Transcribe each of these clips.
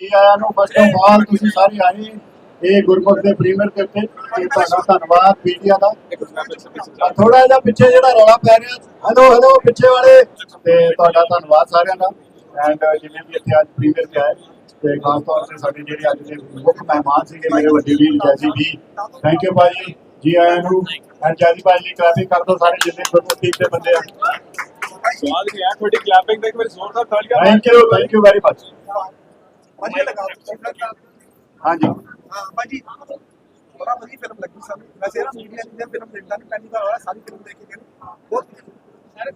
ਜੀ ਆਇਆਂ ਨੂੰ ਫਸਟ ਆਫ ਆਲ ਤੁਸੀਂ ਸਾਰੇ ਆਏ ਇਹ ਗੁਰਮੁਖ ਦੇ ਪ੍ਰੀਮੀਅਰ ਦੇ ਉੱਤੇ ਤੇ ਤੁਹਾਡਾ ਧੰਨਵਾਦ ਮੀਡੀਆ ਦਾ। ਥੋੜਾ ਜਿਹਾ ਪਿੱਛੇ ਜਿਹੜਾ ਰੌਲਾ ਪੈ ਰਿਹਾ ਹੈਲੋ ਹੈਲੋ ਪਿੱਛੇ ਵਾਲੇ ਤੇ ਤੁਹਾਡਾ ਧੰਨਵਾਦ ਸਾਰਿਆਂ ਦਾ। ਐਂਡ ਜਿਵੇਂ ਵੀ ਇੱਥੇ ਅੱਜ ਪ੍ਰੀਮੀਅਰ ਤੇ ਆਏ ਤੇ ਖਾਸ ਤੌਰ ਤੇ ਸਾਡੇ ਜਿਹੜੇ ਅੱਜ ਦੇ ਮੁੱਖ ਮਹਿਮਾਨ ਸੀਗੇ ਮੇਰੇ ਵੱਡੇ ਵੀਰ ਜੈਸੀ ਵੀ ਥੈਂਕ ਯੂ ਭਾਜੀ ਜੀ ਆਇਆਂ ਨੂੰ। ਐਂਡ ਜੈਸੀ ਭਾਜੀ ਲਈ ਕਲਾਪਿੰਗ ਕਰ ਦਿਓ ਸਾਰੇ ਜਿੰਨੇ ਗੁਰਮੁਖ ਟੀਮ ਦੇ ਬੰਦੇ ਆ। ਸਵਾਲ ਹੈ ਤੁਹਾਡੀ ਕਲੈਪਿੰਗ ਦਾ ਇੱਕ ਵਾਰੀ ਜ਼ੋਰਦਾਰ ਤਾਲੀਆਂ thank you thank you very much ਵਧੀਆ ਲੱਗਾ ਹਾਂਜੀ। ਹਾਂ ਭਾਜੀ ਬੜਾ ਵਧੀਆ ਫਿਲਮ ਲੱਗੀ ਸਾਨੂੰ। ਵੈਸੇ ਨਾ ਮੀਡੀਆ ਦੀ ਫਿਲਮ ਦੇਖਦਾ ਨਹੀਂ ਪਹਿਲੀ ਵਾਰ ਸਾਰੀ ਫਿਲਮ ਦੇਖ ਕੇ ਗਏ ਬਹੁਤ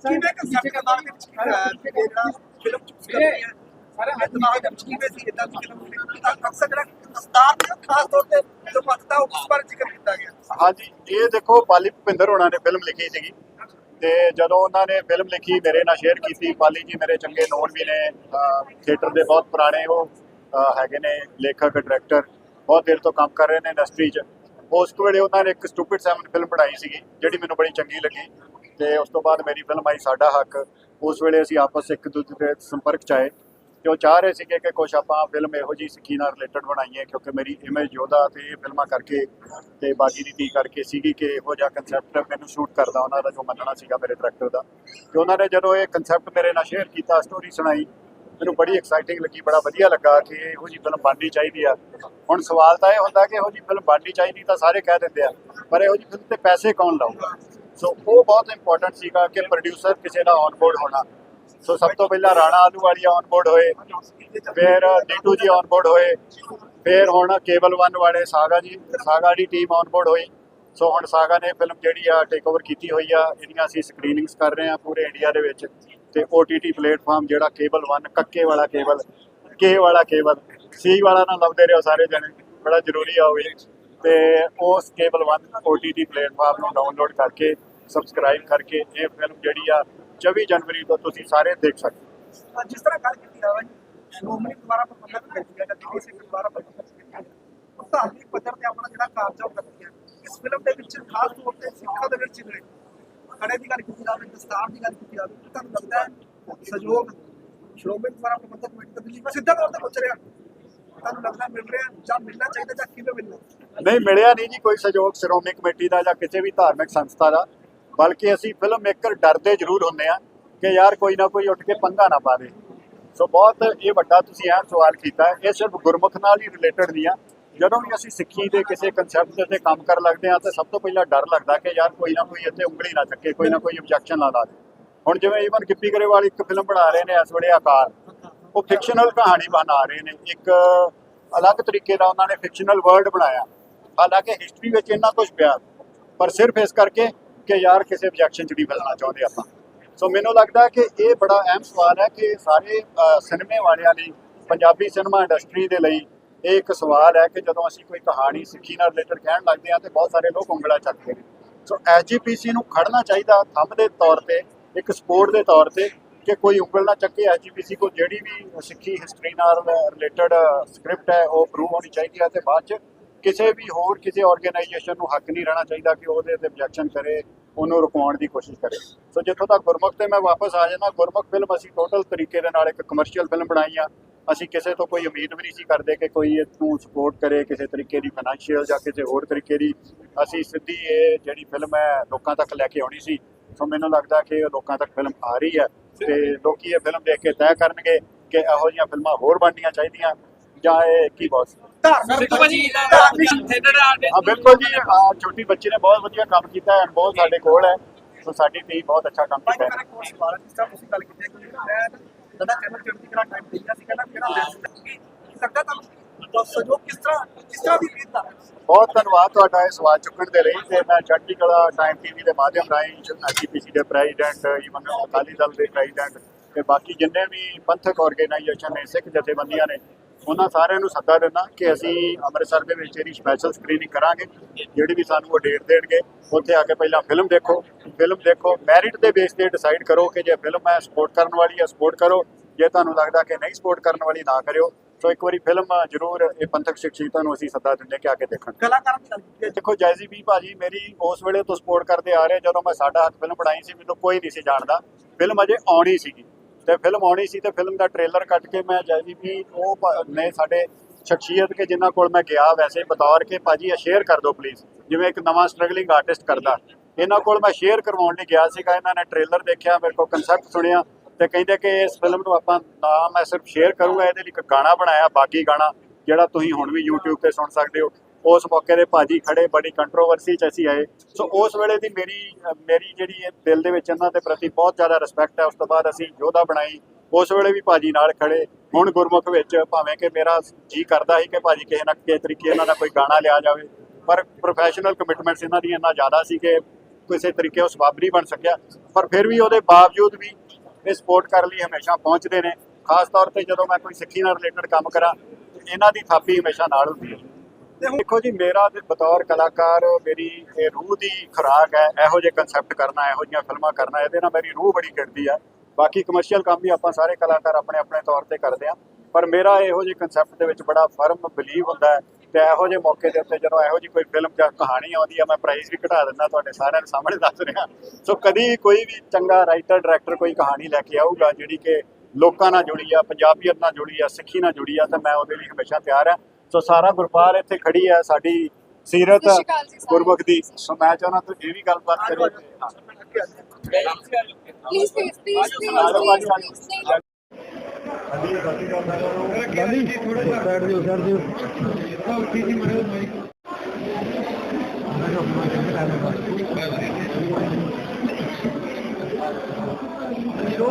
ਕਿਵੇਂ ਕੰਸੈਪਟ ਦਾ ਵਿੱਚ ਕੀ ਹੋਇਆ ਤੇ ਜਿਹੜਾ ਫਿਲਮ ਚੂਜ਼ ਕਰਨੀ ਹੈ ਸਾਰੇ ਹੱਥ ਨਾਲ ਦੇ ਵਿੱਚ ਕਿਵੇਂ ਸੀ? ਇਦਾਂ ਦੀ ਫਿਲਮ ਦਾ ਅਕਸਰ ਜਿਹੜਾ ਦਸਤਾਰ ਤੇ ਖਾਸ ਤੌਰ ਤੇ ਜੋ ਪੱਤਾ ਉਸ ਬਾਰੇ ਜ਼ਿਕਰ ਕੀਤਾ ਗਿਆ। ਹਾਂਜੀ ਇਹ ਦੇਖੋ ਪਾਲੀ ਭੁਪਿੰਦਰ ਹੋਣਾ ਨੇ ਫਿਲਮ ਲਿਖੀ ਸੀਗੀ। ਤੇ ਜਦੋਂ ਉਹਨਾਂ ਨੇ ਫਿਲਮ ਲਿਖੀ ਮੇਰੇ ਨਾਲ ਸ਼ੇਅਰ ਕੀਤੀ ਪਾਲੀ ਜੀ ਮੇਰੇ ਚੰਗੇ ਨੋਨ ਵੀ ਨੇ। ਥੀਏਟਰ ਦੇ ਬਹੁਤ ਪੁਰਾਣੇ ਉਹ ਹੈਗੇ ਨੇ ਲੇਖਕ ਡਾਇਰੈਕਟਰ ਬਹੁਤ ਦੇਰ ਤੋਂ ਕੰਮ ਕਰ ਰਹੇ ਨੇ ਇੰਡਸਟਰੀ 'ਚ। ਉਸ ਵੇਲੇ ਉਹਨਾਂ ਨੇ ਇੱਕ ਸਟੂਪਿਡ ਸੈਵਨ ਫਿਲਮ ਬਣਾਈ ਸੀਗੀ, ਜਿਹੜੀ ਮੈਨੂੰ ਬੜੀ ਚੰਗੀ ਲੱਗੀ ਤੇ ਉਸ ਤੋਂ ਬਾਅਦ ਮੇਰੀ ਫਿਲਮ ਆਈ ਸਾਡਾ ਹੱਕ। ਉਸ ਵੇਲੇ ਅਸੀਂ ਆਪਸ ਇੱਕ ਦੂਜੇ ਦੇ ਸੰਪਰਕ 'ਚ ਆਏ ਤੇ ਉਹ ਚਾਹ ਰਹੇ ਸੀਗੇ ਕਿ ਕੁਝ ਆਪਾਂ ਫਿਲਮ ਇਹੋ ਜੀ ਸਿੱਖੀ ਨਾਲ ਰਿਲੇਟਡ ਬਣਾਈਏ ਕਿਉਂਕਿ ਮੇਰੀ ਇਮੇਜ ਯੋਧਾ ਤੇ ਇਹ ਫਿਲਮਾਂ ਕਰਕੇ ਤੇ ਬਾਗੀ ਦੀ ਧੀ ਕਰਕੇ ਸੀਗੀ ਕਿ ਇਹੋ ਜਿਹਾ ਕਨਸੈਪਟ ਮੈਨੂੰ ਸ਼ੂਟ ਕਰਦਾ ਉਹਨਾਂ ਦਾ ਜੋ ਮੰਨਣਾ ਸੀਗਾ ਮੇਰੇ ਡਾਇਰੈਕਟਰ ਦਾ। ਤੇ ਉਹਨਾਂ ਨੇ ਜਦੋਂ ਇਹ ਕਨਸੈਪਟ ਮੇਰੇ ਨਾਲ ਸ਼ੇਅਰ ਕੀਤਾ ਸਟੋਰੀ ਸੁਣਾਈ ਮੈਨੂੰ ਬੜੀ ਐਕਸਾਈਟਿੰਗ ਲੱਗੀ, ਬੜਾ ਵਧੀਆ ਲੱਗਾ ਕਿ ਇਹੋ ਜੀ ਫਿਲਮ ਬਣਨੀ ਚਾਹੀਦੀ ਆ। ਹੁਣ ਸਵਾਲ ਤਾਂ ਇਹ ਹੁੰਦਾ ਕਿ ਇਹੋ ਜੀ ਫਿਲਮ ਬਣਨੀ ਚਾਹੀਦੀ ਤਾਂ ਸਾਰੇ ਕਹਿ ਦਿੰਦੇ ਆ, ਪਰ ਇਹੋ ਜੀ ਫਿਲਮ ਤੇ ਪੈਸੇ ਕੌਣ ਲਾਊਗਾ? ਸੋ ਉਹ ਬਹੁਤ ਇੰਪੋਰਟੈਂਟ ਸੀਗਾ ਕਿ ਪ੍ਰੋਡਿਊਸਰ ਕਿਸੇ ਦਾ ਔਨ ਬੋਰਡ ਹੋਣਾ। ਸੋ ਸਭ ਤੋਂ ਪਹਿਲਾਂ ਰਾਣਾ ਆਲੂ ਵਾਲੀਆ ਔਨ ਬੋਰਡ ਹੋਏ, ਫਿਰ ਨੀਟੂ ਜੀ ਔਨ ਬੋਰਡ ਹੋਏ, ਫਿਰ ਹੁਣ ਕੇਬਲ 1 ਵਾਲੇ ਸਾਗਾ ਜੀ, ਸਾਗਾ ਦੀ ਟੀਮ ਔਨ ਬੋਰਡ ਹੋਈ। ਸੋ ਹੁਣ ਸਾਗਾ ਨੇ ਫਿਲਮ ਜਿਹੜੀ ਆ ਟੇਕ ਓਵਰ ਕੀਤੀ ਹੋਈ ਆ, ਇਹਦੀਆਂ ਅਸੀਂ ਸਕਰੀਨਿੰਗਸ ਕਰ ਰਹੇ ਆ ਪੂਰੇ ਇੰਡੀਆ ਦੇ ਵਿੱਚ। ਤੇ OTT ਪਲੇਟਫਾਰਮ ਜਿਹੜਾ ਕੇਬਲ 1 ਕੱਕੇ ਵਾਲਾ ਕੇਬਲ ਕੇ ਵਾਲਾ ਕੇਬਲ ਸੀ ਵਾਲਾ ਨਾ ਲੱਭਦੇ ਰਹੋ ਸਾਰੇ ਜਣੇ, ਬੜਾ ਜ਼ਰੂਰੀ ਆ ਉਹ ਵੀ। ਤੇ ਉਸ ਕੇਬਲ 1 OTT ਪਲੇਟਫਾਰਮ ਨੂੰ ਡਾਊਨਲੋਡ ਕਰਕੇ ਸਬਸਕ੍ਰਾਈਬ ਕਰਕੇ, ਇਹ ਫਿਲਮ ਜਿਹੜੀ ਆ 24 ਜਨਵਰੀ ਤੋਂ ਤੁਸੀਂ ਸਾਰੇ ਦੇਖ ਸਕਦੇ ਹੋ। ਜਿਸ ਤਰ੍ਹਾਂ ਗੱਲ ਕੀਤੀ ਆ ਭਾਈ ਸ਼੍ਰੋਮਣੀ ਦੁਆਰਾ ਪ੍ਰਬੰਧਕ ਕਮੇਟੀ ਹੈ, ਜਾਂ ਦਿੱਲੀ ਸਿੱਖ ਦੁਆਰਾ ਪ੍ਰਬੰਧਕ ਕਮੇਟੀ ਹੈ, ਉਹ ਧਾਰਮਿਕ ਪੱਧਰ ਤੇ ਆਪਣਾ ਜਿਹੜਾ ਕਾਰਜ ਉਹ ਕਰਦੀ ਹੈ। ਇਸ ਫਿਲਮ ਦੇ ਵਿੱਚ ਖਾਸ ਤੌਰ ਤੇ ਸਿੱਖਾਂ ਦੇ ਵਿੱਚ ਜਿਹੜੇ ਖੜੇ ਦੀ ਗੱਲ ਕੀਤੀ ਜਾਵੇ, ਦਸਤਾਰ ਦੀ ਗੱਲ ਕੀਤੀ ਜਾਵੇ, ਤੁਹਾਨੂੰ ਲੱਗਦਾ ਹੈ ਸਹਿਯੋਗ ਸ਼੍ਰੋਮਣੀ ਦੁਆਰਾ ਪ੍ਰਬੰਧਕ ਕਮੇਟੀ ਤੋਂ ਦਿੱਲੀ ਸਿੱਧਾ ਤੌਰ ਤੇ ਪੁੱਛ ਰਿਹਾ। ਤੁਹਾਨੂੰ ਲੱਗਦਾ ਮਿਲ ਰਿਹਾ ਜਾਂ ਮਿਲਣਾ ਚਾਹੀਦਾ ਜਾਂ ਕਿਵੇਂ ਮਿਲਣਾ? ਨਹੀਂ, ਮਿਲਿਆ ਨਹੀਂ ਜੀ ਕੋਈ ਸਹਿਯੋਗ ਸ਼੍ਰੋਮਣੀ ਕਮੇਟੀ ਦਾ ਜਾਂ ਕਿਸੇ ਵੀ ਧਾਰਮਿਕ ਸੰਸਥਾ ਦਾ। ਬਲਕਿ ਅਸੀਂ ਫਿਲਮ ਮੇਕਰ ਡਰਦੇ ਜ਼ਰੂਰ ਹੁੰਨੇ ਆ ਕਿ ਯਾਰ ਕੋਈ ਨਾ ਕੋਈ ਉੱਠ ਕੇ ਪੰਗਾ ਨਾ ਪਾਵੇ ਸੋ ਬਹੁਤ ਇਹ ਵੱਡਾ ਤੁਸੀਂ ਇਹ ਸਵਾਲ ਕੀਤਾ ਇਹ ਸਿਰਫ ਗੁਰਮੁਖ ਨਾਲ ਹੀ ਰਿਲੇਟਡ ਨਹੀਂ ਆ। ਜਦੋਂ ਵੀ ਅਸੀਂ ਸਿੱਖੀ ਦੇ ਕਿਸੇ ਕਨਸੈਪਟ ਦੇ ਉੱਤੇ ਕੰਮ ਕਰ ਲੱਗਦੇ ਆ ਤਾਂ ਸਭ ਤੋਂ ਪਹਿਲਾਂ ਡਰ ਲੱਗਦਾ ਕਿ ਯਾਰ ਕੋਈ ਨਾ ਕੋਈ ਇੱਥੇ ਉਂਗਲੀ ਨਾ ਚੱਕੇ, ਕੋਈ ਨਾ ਕੋਈ ਆਬਜੈਕਸ਼ਨ ਨਾ ਲਾ ਦੇ। ਹੁਣ ਜਿਵੇਂ ਈਵਨ ਗਿੱਪੀ ਗਰੇਵਾਲ ਇੱਕ ਫਿਲਮ ਬਣਾ ਰਹੇ ਨੇ ਇਸ ਵੇਲੇ ਆਕਾਰ। ਉਹ ਫਿਕਸ਼ਨਲ ਕਹਾਣੀ ਬਣਾ ਰਹੇ ਨੇ। ਇੱਕ ਅਲੱਗ ਤਰੀਕੇ ਦਾ ਉਹਨਾਂ ਨੇ ਫਿਕਸ਼ਨਲ ਵਰਲਡ ਬਣਾਇਆ। ਹਾਲਾਂਕਿ ਹਿਸਟਰੀ ਵਿੱਚ ਇੰਨਾ ਕੁਝ ਪਿਆ, ਪਰ ਸਿਰਫ ਇਸ ਕਰਕੇ ਕਿ ਯਾਰ ਕਿਸੇ ਆਬਜੈਕਸ਼ਨ 'ਚ ਨਹੀਂ ਫਸਣਾ ਚਾਹੁੰਦੇ ਆਪਾਂ। ਸੋ ਮੈਨੂੰ ਲੱਗਦਾ ਕਿ ਇਹ ਬੜਾ ਅਹਿਮ ਸਵਾਲ ਹੈ ਕਿ ਸਾਰੇ ਸਿਨੇਮੇ ਵਾਲਿਆਂ ਲਈ, ਪੰਜਾਬੀ ਸਿਨੇਮਾ ਇੰਡਸਟਰੀ ਦੇ ਲਈ ਇਹ ਇੱਕ ਸਵਾਲ ਹੈ ਕਿ ਜਦੋਂ ਅਸੀਂ ਕੋਈ ਕਹਾਣੀ ਸਿੱਖੀ ਨਾਲ ਰਿਲੇਟਡ ਕਹਿਣ ਲੱਗਦੇ ਹਾਂ ਤੇ ਬਹੁਤ ਸਾਰੇ ਲੋਕ ਉਂਗਲਾਂ ਚੱਕਦੇ ਨੇ। ਸੋ ਐਸਜੀਪੀਸੀ ਨੂੰ ਖੜਨਾ ਚਾਹੀਦਾ ਥੰਮ ਦੇ ਤੌਰ ਤੇ, ਇੱਕ ਸਪੋਰਟ ਦੇ ਤੌਰ ਤੇ, ਕਿ ਕੋਈ ਉਂਗਲ ਨਾ ਚੱਕੇ ਐਸਜੀਪੀਸੀ ਕੋ ਜਿਹੜੀ ਵੀ ਸਿੱਖੀ ਹਿਸਟਰੀ ਨਾਲ ਰਿਲੇਟਡ ਸਕ੍ਰਿਪਟ ਹੈ, ਉਹ ਅਪਰੂਵ ਹੋਣੀ ਚਾਹੀਦੀ ਹੈ ਤੇ ਬਾਅਦ ਚ ਕਿਸੇ ਵੀ ਹੋਰ ਕਿਸੇ ਆਰਗੇਨਾਈਜੇਸ਼ਨ ਨੂੰ ਹੱਕ ਨਹੀਂ ਰਹਿਣਾ ਚਾਹੀਦਾ ਕਿ ਉਹਦੇ ਤੇ ਆਬਜੈਕਸ਼ਨ ਕਰੇ, ਉਹਨੂੰ ਰੁਕਾਉਣ ਦੀ ਕੋਸ਼ਿਸ਼ ਕਰੇ। ਸੋ ਜਿੱਥੋਂ ਤੱਕ ਗੁਰਮੁਖ ਤੇ ਮੈਂ ਵਾਪਸ ਆ ਜਾਣਾ ਗੁਰਮੁਖ ਫਿਲਮ ਅਸੀਂ ਟੋਟਲ ਤਰੀਕੇ ਦੇ ਨਾਲ ਇੱਕ ਕਮਰਸ਼ੀਅਲ ਫਿਲਮ ਬਣਾਈ ਆ। ਅਸੀਂ ਕਿਸੇ ਤੋਂ ਕੋਈ ਉਮੀਦ ਵੀ ਨਹੀਂ ਸੀ ਕਰਦੇ ਕਿ ਕੋਈ ਇਹਨੂੰ ਸਪੋਰਟ ਕਰੇ ਕਿਸੇ ਤਰੀਕੇ ਦੀ ਫਾਈਨੈਂਸ਼ੀਅਲ ਜਾਂ ਕਿਸੇ ਹੋਰ ਤਰੀਕੇ ਦੀ। ਅਸੀਂ ਸਿੱਧੀ ਇਹ ਜਿਹੜੀ ਫਿਲਮ ਹੈ ਲੋਕਾਂ ਤੱਕ ਲੈ ਕੇ ਆਉਣੀ ਸੀ। ਸੋ ਮੈਨੂੰ ਲੱਗਦਾ ਕਿ ਇਹ ਲੋਕਾਂ ਤੱਕ ਫਿਲਮ ਆ ਰਹੀ ਹੈ ਤੇ ਲੋਕੀ ਇਹ ਫਿਲਮ ਦੇਖ ਕੇ ਤੈਅ ਕਰਨਗੇ ਕਿ ਇਹੋ ਜਿਹੀਆਂ ਫਿਲਮਾਂ ਹੋਰ ਬਣਨੀਆਂ ਚਾਹੀਦੀਆਂ ਜਾਂ ਇਹ ਕੀ ਬੋਸ ਬਿਲਕੁਲ ਜੀ ਛੋਟੀ ਬੱਚੀ ਨੇ ਬਹੁਤ ਵਧੀਆ ਕੰਮ ਕੀਤਾ ਹੈ ਬਹੁਤ ਸਾਡੇ ਕੋਲ ਹੈ। ਸੋ ਸਾਡੀ ਟੀਮ ਬਹੁਤ ਅੱਛਾ ਕੰਮ ਕੀਤਾ ਹੈ। ਕੋਲ ਚੈਨਲ ਚੜ੍ਹਦੀ ਕਲਾ ਟਾਈਮ ਦੇਈਆ ਸੀ ਕਹਿੰਦਾ ਮੇਰਾ ਮੈਸੇਜ ਕਿ ਲੱਗਦਾ ਤੁਹਾਨੂੰ ਸਹਿਯੋਗ ਕਿਸ ਤਰ੍ਹਾਂ ਕਿਸ ਤਰ੍ਹਾਂ ਦੀ ਰੀਤ ਦਾ ਬਹੁਤ ਧੰਨਵਾਦ ਤੁਹਾਡਾ ਇਹ ਸਵਾਲ ਚੁੱਕਣ ਦੇ ਲਈ ਤੇ ਮੈਂ ਚੜ੍ਹਦੀ ਕਲਾ ਟਾਈਮ ਟੀਵੀ ਦੇ ਮਾਧਿਅਮ ਰਾਹੀਂ ਐਜੀਪੀਸੀ ਦੇ ਪ੍ਰੈਜ਼ੀਡੈਂਟ ਈਵਨ ਅਕਾਲੀ ਦਲ ਦੇ ਪ੍ਰੈਜ਼ੀਡੈਂਟ ਤੇ ਬਾਕੀ ਜਿੰਨੇ ਵੀ ਪੰਥਕ ਆਰਗੇਨਾਈਜੇਸ਼ਨ ਨੇ, ਸਿੱਖ ਜਥੇਬੰਦੀਆਂ ਨੇ ਉਹਨਾਂ ਸਾਰਿਆਂ ਨੂੰ ਸੱਦਾ ਦਿੰਦਾ ਕਿ ਅਸੀਂ ਅੰਮ੍ਰਿਤਸਰ ਦੇ ਵਿੱਚ ਇਹਦੀ ਸਪੈਸ਼ਲ ਸਕਰੀਨਿੰਗ ਕਰਾਂਗੇ ਜਿਹੜੀ ਵੀ ਸਾਨੂੰ ਉਹ ਡੇਟ ਦੇਣਗੇ ਉੱਥੇ ਆ ਕੇ ਪਹਿਲਾਂ ਫਿਲਮ ਦੇਖੋ। ਫਿਲਮ ਦੇਖੋ ਮੈਰਿਟ ਦੇ ਬੇਸ ਤੇ ਡਿਸਾਈਡ ਕਰੋ ਕਿ ਜੇ ਫਿਲਮ ਹੈ ਸਪੋਰਟ ਕਰਨ ਵਾਲੀ ਹੈ ਸਪੋਰਟ ਕਰੋ। ਜੇ ਤੁਹਾਨੂੰ ਲੱਗਦਾ ਕਿ ਨਹੀਂ ਸਪੋਰਟ ਕਰਨ ਵਾਲੀ ਨਾ ਕਰਿਓ। ਸੋ ਇੱਕ ਵਾਰੀ ਫਿਲਮ ਜ਼ਰੂਰ ਇਹ ਪੰਥਕ ਸ਼ਖਸੀਅਤਾਂ ਨੂੰ ਅਸੀਂ ਸੱਦਾ ਦਿੰਦੇ ਕਿ ਆ ਕੇ ਦੇਖਣ। ਕਲਾਕਾਰਾਂ ਦੀ ਗੱਲ ਕੀਤੀ ਦੇਖੋ ਜੈਜ਼ੀ ਵੀ ਭਾਜੀ ਮੇਰੀ ਉਸ ਵੇਲੇ ਤੋਂ ਸਪੋਰਟ ਕਰਦੇ ਆ ਰਹੇ ਜਦੋਂ ਮੈਂ ਸਾਡਾ ਹੱਥ ਫਿਲਮ ਬਣਾਈ ਸੀ ਮੈਨੂੰ ਕੋਈ ਨਹੀਂ ਸੀ ਜਾਣਦਾ। ਫਿਲਮ ਅਜੇ ਆਉਣੀ ਸੀਗੀ। ਤੇ ਫਿਲਮ ਆਉਣੀ ਸੀ ਤੇ ਫਿਲਮ ਦਾ ਟ੍ਰੇਲਰ ਕੱਟ ਕੇ ਮੈਂ ਜੈਵੀ ਵੀ ਉਹ ਨੇ ਸਾਡੇ ਸ਼ਖਸੀਅਤ ਕੇ ਜਿਨ੍ਹਾਂ ਕੋਲ ਮੈਂ ਗਿਆ ਵੈਸੇ ਬਤੌਰ ਕੇ ਭਾਜੀ ਇਹ ਸ਼ੇਅਰ ਕਰ ਦਿਓ ਪਲੀਜ਼ ਜਿਵੇਂ ਇੱਕ ਨਵਾਂ ਸਟਰਗਲਿੰਗ ਆਰਟਿਸਟ ਕਰਦਾ। ਇਹਨਾਂ ਕੋਲ ਮੈਂ ਸ਼ੇਅਰ ਕਰਵਾਉਣ ਲਈ ਗਿਆ ਸੀਗਾ। ਇਹਨਾਂ ਨੇ ਟ੍ਰੇਲਰ ਦੇਖਿਆ, ਮੇਰੇ ਕੋਲ ਕਨਸੈਪਟ ਸੁਣਿਆ ਤੇ ਕਹਿੰਦੇ ਕਿ ਇਸ ਫਿਲਮ ਨੂੰ ਆਪਾਂ ਨਾ ਮੈਂ ਸਿਰਫ ਸ਼ੇਅਰ ਕਰੂੰਗਾ, ਇਹਦੇ ਲਈ ਇੱਕ ਗਾਣਾ ਬਣਾਇਆ ਬਾਕੀ ਗਾਣਾ, ਜਿਹੜਾ ਤੁਸੀਂ ਹੁਣ ਵੀ YouTube ਤੇ ਸੁਣ ਸਕਦੇ ਹੋ। ਉਸ ਮੌਕੇ ਦੇ ਭਾਜੀ ਖੜੇ, ਬੜੀ ਕੰਟਰੋਵਰਸੀ ਚ ਅਸੀਂ ਆਏ। ਸੋ ਉਸ ਵੇਲੇ ਦੀ ਮੇਰੀ ਮੇਰੀ ਜਿਹੜੀ ਇਹ ਦਿਲ ਦੇ ਵਿੱਚ ਇਹਨਾਂ ਦੇ ਪ੍ਰਤੀ ਬਹੁਤ ਜ਼ਿਆਦਾ ਰਿਸਪੈਕਟ ਹੈ। ਉਸ ਤੋਂ ਬਾਅਦ ਅਸੀਂ ਯੋਧਾ ਬਣਾਈ। ਉਸ ਵੇਲੇ ਵੀ ਭਾਜੀ ਨਾਲ ਖੜੇ। ਹੁਣ ਗੁਰਮੁਖ ਵਿੱਚ ਭਾਵੇਂ ਕਿ ਮੇਰਾ ਜੀ ਕਰਦਾ ਸੀ ਕਿ ਭਾਜੀ ਕਿਸੇ ਨਾ ਕਿਸੇ ਤਰੀਕੇ ਇਹਨਾਂ ਦਾ ਕੋਈ ਗਾਣਾ ਲਿਆ ਜਾਵੇ, ਪਰ ਪ੍ਰੋਫੈਸ਼ਨਲ ਕਮਿਟਮੈਂਟਸ ਇਹਨਾਂ ਦੀ ਇੰਨਾ ਜ਼ਿਆਦਾ ਸੀ ਕਿ ਕਿਸੇ ਤਰੀਕੇ ਉਹ ਸਬੱਬ ਨਹੀਂ ਬਣ ਸਕਿਆ। ਪਰ ਫਿਰ ਵੀ ਉਹਦੇ ਬਾਵਜੂਦ ਵੀ ਇਹ ਸਪੋਰਟ ਕਰਨ ਲਈ ਹਮੇਸ਼ਾ ਪਹੁੰਚਦੇ ਨੇ। ਖਾਸ ਤੌਰ ਤੇ ਜਦੋਂ ਮੈਂ ਕੋਈ ਸਿੱਖੀ ਨਾਲ ਰਿਲੇਟਡ ਕੰਮ ਕਰਾਂ, ਇਹਨਾਂ ਦੀ ਥਾਪੀ ਹਮੇਸ਼ਾ ਨਾਲ ਹੁੰਦੀ ਹੈ। ਤੇ ਹੁਣ ਦੇਖੋ ਜੀ, ਮੇਰਾ ਤੇ ਬਤੌਰ ਕਲਾਕਾਰ ਮੇਰੀ ਇਹ ਰੂਹ ਦੀ ਖੁਰਾਕ ਹੈ, ਇਹੋ ਜਿਹੇ ਕਨਸੈਪਟ ਕਰਨਾ, ਇਹੋ ਜਿਹੀਆਂ ਫਿਲਮਾਂ ਕਰਨਾ, ਇਹਦੇ ਨਾਲ ਮੇਰੀ ਰੂਹ ਬੜੀ ਖਿੜਦੀ ਹੈ ਬਾਕੀ ਕਮਰਸ਼ੀਅਲ ਕੰਮ ਵੀ ਆਪਾਂ ਸਾਰੇ ਕਲਾਕਾਰ ਆਪਣੇ ਆਪਣੇ ਤੌਰ ਤੇ ਕਰਦੇ ਆ। ਪਰ ਮੇਰਾ ਇਹੋ ਜਿਹੇ ਕਨਸੈਪਟ ਦੇ ਵਿੱਚ ਬੜਾ ਫਰਮ ਬਲੀਵ ਹੁੰਦਾ ਹੈ ਤੇ ਇਹੋ ਜਿਹੇ ਮੌਕੇ ਦੇ ਉੱਤੇ ਜਦੋਂ ਇਹੋ ਜਿਹੀ ਕੋਈ ਫਿਲਮ ਜਾਂ ਕਹਾਣੀ ਆਉਂਦੀ ਹੈ ਮੈਂ ਪ੍ਰਾਈਜ਼ ਵੀ ਘਟਾ ਦਿੰਦਾ ਤੁਹਾਡੇ ਸਾਰਿਆਂ ਦੇ ਸਾਹਮਣੇ ਦੱਸ ਰਿਹਾ। ਸੋ ਕਦੀ ਕੋਈ ਵੀ ਚੰਗਾ ਰਾਈਟਰ ਡਾਇਰੈਕਟਰ ਕੋਈ ਕਹਾਣੀ ਲੈ ਕੇ ਆਊਗਾ ਜਿਹੜੀ ਕਿ ਲੋਕਾਂ ਨਾਲ ਜੁੜੀ ਆ, ਪੰਜਾਬੀਅਤ ਨਾਲ ਜੁੜੀ ਆ, ਸਿੱਖੀ ਨਾਲ ਜੁੜੀ ਆ, ਤਾਂ ਮੈਂ ਉਹਦੇ ਲਈ ਹਮੇਸ਼ਾ ਤਿਆਰ ਆ। ਸੋ ਸਾਰਾ ਗੁਰਪਾਲ ਇੱਥੇ ਖੜੀ ਹੈ ਸਾਡੀ ਸੀਰਤ ਗੁਰਮੁਖ ਦੀ। ਸੋ ਮੈਂ ਚਾਹਣਾ ਤੂੰ ਇਹ ਵੀ ਗੱਲਬਾਤ ਕਰੇ। Please please please Gandhi side ਦਿਓ ਸਾਈਡ ਦਿਓ ਜੀਰੋ